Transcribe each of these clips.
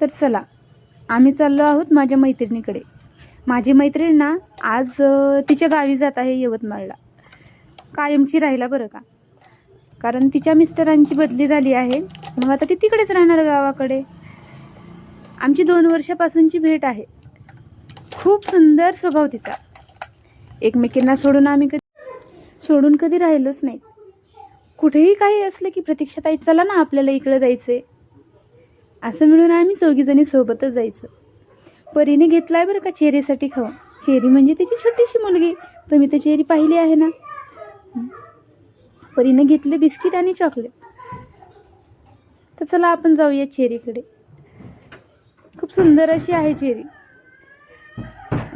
तर चला आम्ही चाललो आहोत माझ्या मैत्रिणीकडे. माझी मैत्रीण ना आज तिच्या गावी जात आहे यवतमाळला. कायमची राहिला बरं का? कारण तिच्या मिस्टरांची बदली झाली आहे. मग आता ती तिकडेच राहणार गावाकडे. आमची दोन वर्षापासूनची भेट आहे. खूप सुंदर स्वभाव तिचा. एकमेकींना सोडून आम्ही कधी सोडून कधी राहिलोच नाही. कुठेही काही असलं की प्रतीक्षाताई चला ना आपल्याला इकडं आहे असं मिळून आम्ही चौघीजणी सोबतच जायचो. परीने घेतलाय बरं का चेरीसाठी खाऊ. चेरी म्हणजे तिची छोटीशी मुलगी. तुम्ही तर चेरी पाहिली आहे ना? परीने घेतले बिस्किट आणि चॉकलेट तर चला आपण जाऊया चेरीकडे खूप सुंदर अशी आहे चेरी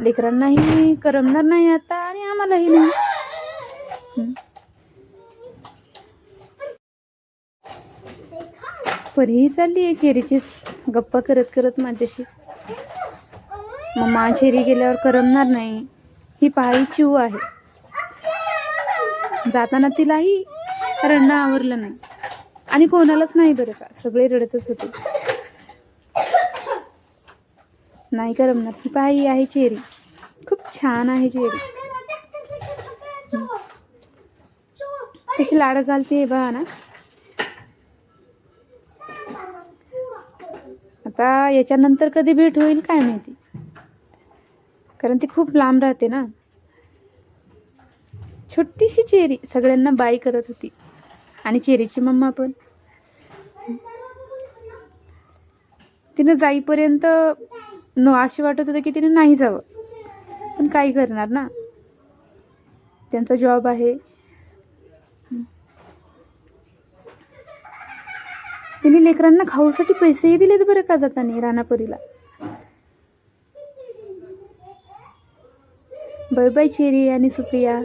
लेकरांनाही करमणार नाही आता आणि आम्हालाही नाही. परीही चालली आहे चेरीची गप्पा करत करत माझ्याशी. मम्मा चेरी गेल्यावर करमणार नाही. ही पाळी चिऊ आहे. जाताना तिलाही रडणं आवरलं नाही. आणि कोणालाच नाही बरं का. सगळे रडतच होते. नाही करमणार. ही पाळी आहे चेरी. खूप छान आहे चेरी. तशी कशी लाड घालते हे बघा ना. आता याच्यानंतर कधी भेट होईल काय माहिती? कारण ती खूप लांब राहते ना. छोटीशी चेरी सगळ्यांना बाई करत होती. आणि चेरीची मम्मा पण. तिनं जाईपर्यंत न असे वाटत होतं की तिने नाही जावं. पण काय करणार ना. त्यांचा जॉब आहे. त्यांनी लेकरांना खाऊसाठी पैसेही दिलेत बरं का जाताना रानापरीला. बाय बाय चेरी आणि सुप्रिया.